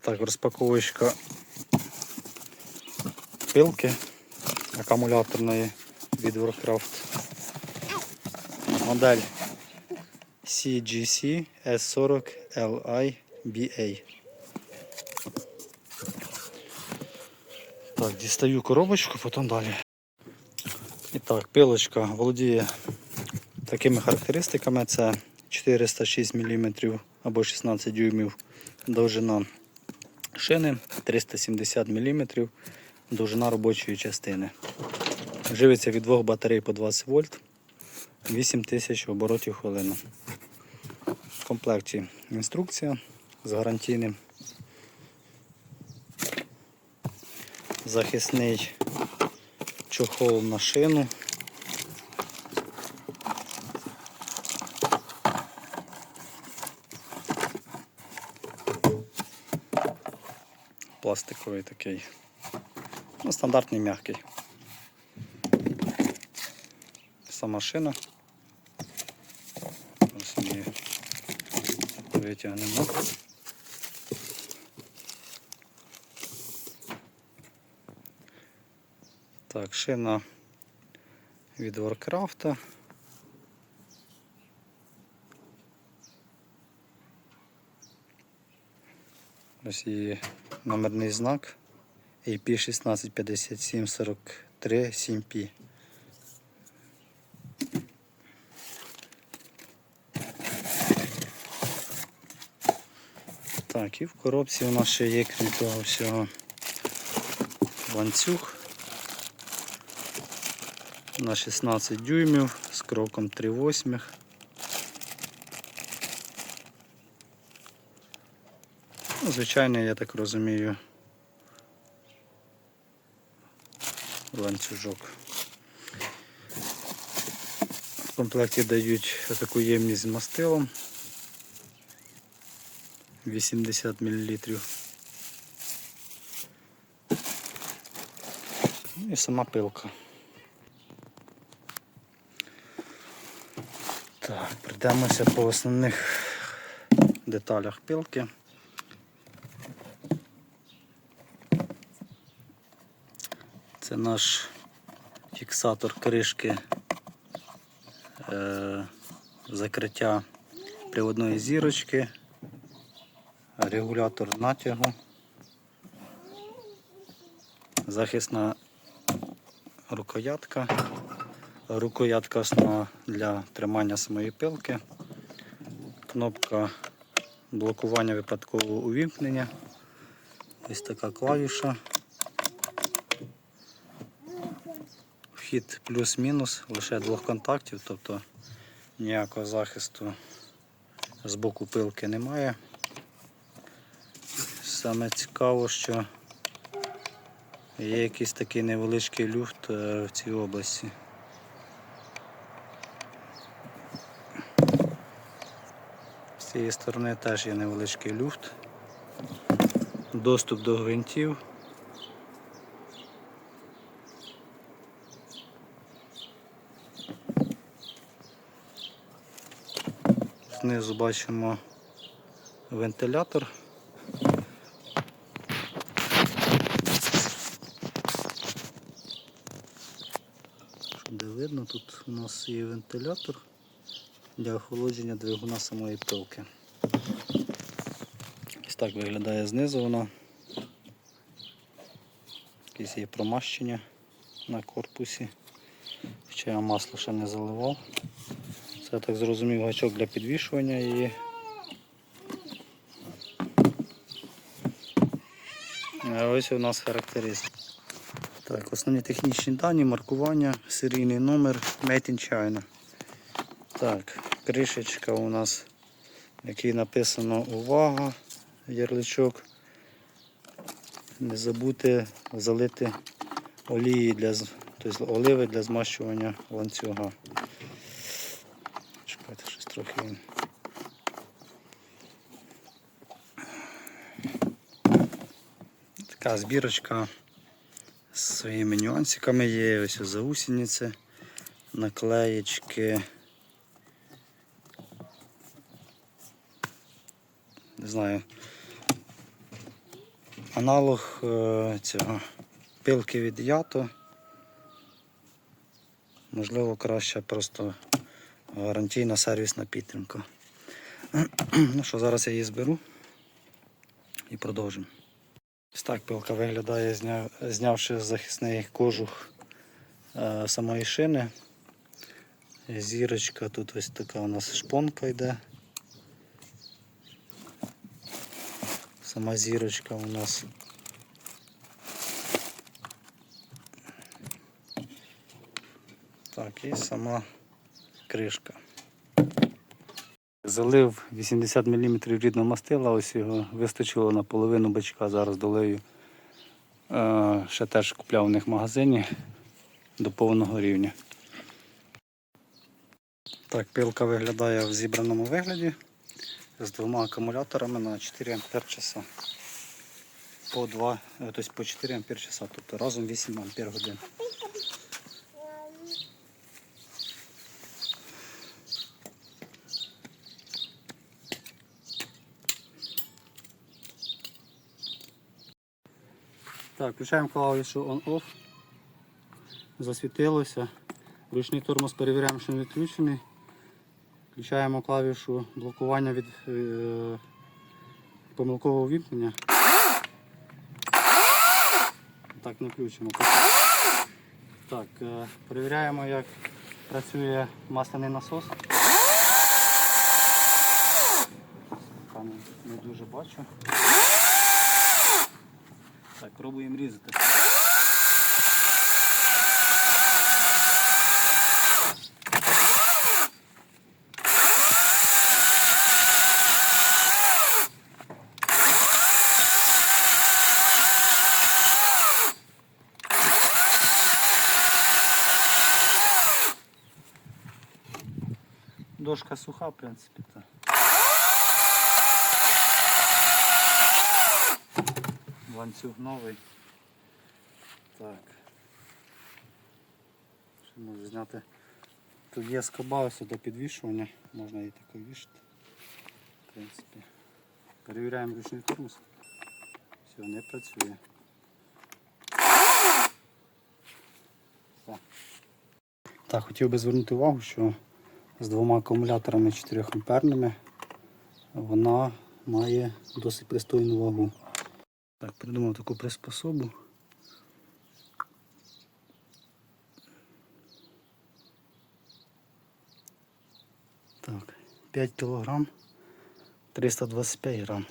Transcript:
Так, розпаковочка пилки акумуляторної від Warcraft. Модель CGC S40 Li BA. Так, дістаю коробочку, потім далі. І так, пилочка володіє такими характеристиками. Це 406 мм або 16 дюймів довжина шини, 370 мм довжина робочої частини. Живиться від двох батарей по 20 вольт, 8000 оборотів хвилину. В комплекті інструкція з гарантійним. Захисний чохол на шину. Пластиковий такий. Ну, стандартний м'який. Сама шина. Ось її витягнемо. Так, шина від Warcraft. Ось її номерний знак AP 165743 7P. Так, і в коробці у нас ще є, крім того всього, ланцюг на 16 дюймів з кроком 3 восьмих. Ну, звичайно, я так розумію, ланцюжок. В комплекті дають таку ємність з мастилом 80 мл. І сама пилка. Так, прийдемося по основних деталях пилки. Це наш фіксатор кришки е, закриття приводної зірочки, регулятор натягу, захисна рукоятка, рукоятка основа для тримання самої пилки, кнопка блокування випадкового увімкнення, ось така клавіша. Вхід плюс-мінус, лише двох контактів, тобто ніякого захисту з боку пилки немає. Саме цікаво, що є якийсь такий невеличкий люфт е, в цій області. З цієї сторони теж є невеличкий люфт. Доступ до гвинтів. Знизу бачимо вентилятор. Де видно, тут у нас є вентилятор для охолодження двигуна самої пилки. Ось так виглядає знизу воно. Якісь є промащення на корпусі. Хоча я масло ще не заливав. Це я так зрозумів гачок для підвішування її. А ось у нас характеристики. Так, основні технічні дані, маркування, серійний номер Made in China. Так, кришечка у нас, в якій написано увага, ярличок. Не забудьте залити олії для тобто оливи для змащування ланцюга. Щось він. Така збірочка з своїми нюансиками є. Ось заусениці, наклеєчки. Не знаю. аналог е, цього пилки від ято. Можливо, краще просто гарантійна сервісна підтримка. Ну що, зараз я її зберу і продовжимо. Ось так пилка виглядає, зняв, знявши захисний кожух е, самої шини. Зірочка, тут ось така у нас шпонка йде. Сама зірочка у нас. Так, і сама кришка. Залив 80 мм рідного мастила, ось його вистачило на половину бачка, зараз долею. Е, ще теж купляв у них в магазині до повного рівня. Так, пилка виглядає в зібраному вигляді з двома акумуляторами на 4 ампер часа. По 2, е, тобто по 4 ампер часа, тобто разом 8 ампер годин. Так, включаємо клавішу on-off. Засвітилося. Ручний тормоз перевіряємо, що він відключений. Включаємо клавішу блокування від е, помилкового вімкнення. Так, не включимо. Так, е, перевіряємо, як працює масляний насос. Там не дуже бачу. Так, пробуємо різати. Дошка суха, в принципі. то. Ланцюг новий. Так. Що можу зняти? Тут є скоба до підвішування, можна її тако вішати. В принципі. Перевіряємо ручний тормоз. Все, не працює. Так, хотів би звернути увагу, що з двома акумуляторами 4 амперними вона має досить пристойну вагу. Так, придумав таку приспособу. Так, 5 кілограм, 325 грам.